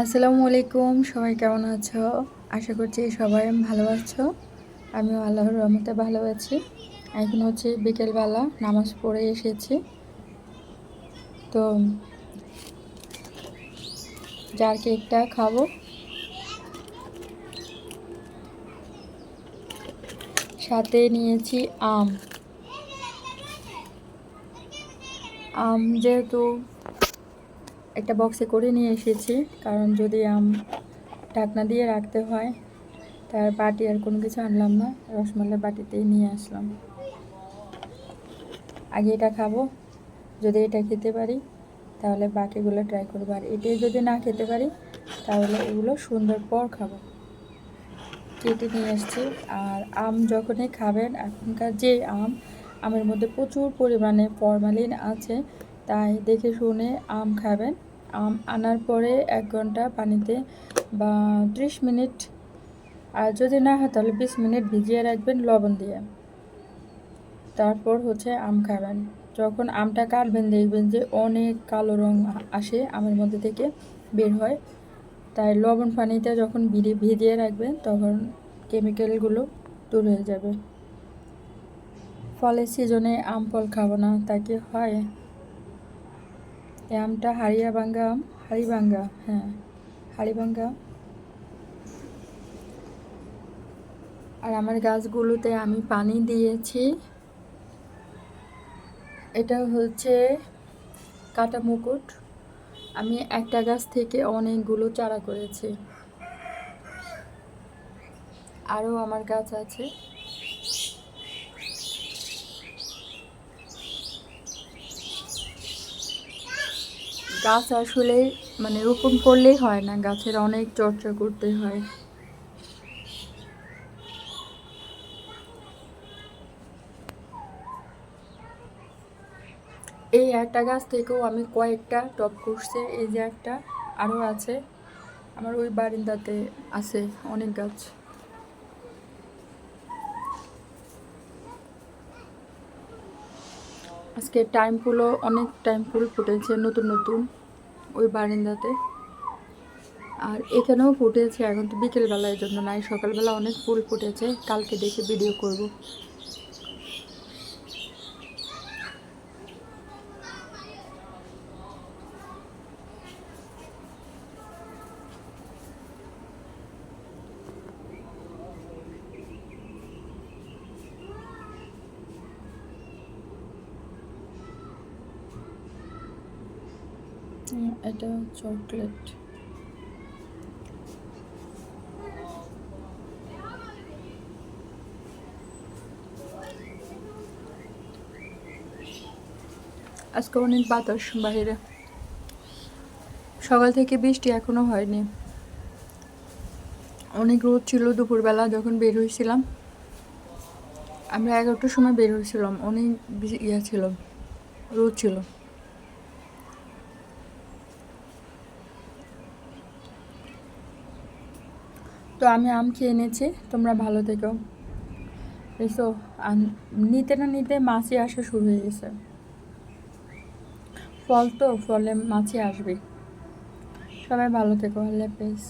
আসসালামু আলাইকুম, সবাই কেমন আছো? আশা করছি সবাই ভালো আছো। আমিও আল্লাহর রহমতে ভালো আছি। এখন হচ্ছে বিকেলবেলা নামাজ পড়ে এসেছি। তো যার কেকটা খাব? সাথে নিয়েছি আম। আম যেহেতু একটা বক্সে করে নিয়ে এসেছি। কারণ যদি আম ঢাকনা দিয়ে রাখতে হয়, তার বাটি আর কোনো কিছু আনলাম না, রসমালাই বাটিতেই নিয়ে আসলাম। আগে এটা খাব, যদি এটা খেতে পারি, তাহলে বাকিগুলো ট্রাই করব। আর এটাই যদি না খেতে পারি, তাহলে এগুলো সুন্দর পর খাব। কেটে নিয়ে এসছি। আর আম যখনই খাবেন, এখনকার যে আম, আমের মধ্যে প্রচুর পরিমাণে ফরমালিন আছে, তাই দেখে শুনে আম খাবেন। আনার পরে এক ঘণ্টা পানিতে বা ত্রিশ মিনিট আর যদি না হয় তাহলে বিশ মিনিট ভিজিয়ে রাখবেন লবণ দিয়ে। তারপর হচ্ছে আম খাবেন। যখন আমটা কাটবেন দেখবেন যে অনেক কালো রং আসে আমের মধ্যে থেকে বের হয়। তাই লবণ পানিতে যখন ভিজিয়ে রাখবেন তখন কেমিক্যালগুলো দূর হয়ে যাবে। ফলের সিজনে আম ফল খাব না, তা কি হয়? এই আমটা হাড়িয়া ভাঙ্গা আম হাড়ি ভাঙ্গা হ্যাঁ হাড়ি ভাঙ্গা আর আমার গাছগুলোতে আমি পানি দিয়েছি। এটা হচ্ছে কাটা মুকুট। আমি একটা গাছ থেকে অনেকগুলো চারা করেছি। আরও আমার গাছ আছে। গাছ আসলে মানে রোপণ করলেই হয় না, গাছের অনেক চর্চা করতে হয়। এই একটা গাছ থেকেও আমি কয়েকটা টপ করছে, এই যে একটা আরও আছে। আমার ওই বারিন্দাতে আছে অনেক গাছ। আজকে টাইম ফুলও অনেক টাইম ফুল ফুটেছে নতুন নতুন ওই বারিন্দাতে। আর এখানেও ফুটেছে, এখন তো বিকেলবেলা এই জন্য নাই। সকালবেলা অনেক ফুল ফুটেছে। কালকে দেখে ভিডিও করব। এটা চকলেট আজকে অনেক বাতাস বাইরে। সকাল থেকে বৃষ্টি এখনও হয়নি। অনেক রোদ ছিল দুপুরবেলা যখন বের হয়েছিলাম। আমরা এগারোটার সময় বের হয়েছিলাম। অনেক ইয়ে ছিল, রোদ ছিল। আমি আম খেয়ে এনেছি, তোমরা ভালো থেকো। এসো নিতে না নিতে মাছি আসা শুরু হয়ে গেছে। ফল তো, ফলে মাছি আসবে সবাই ভালো থেকো, আল্লাহ হাফেজ।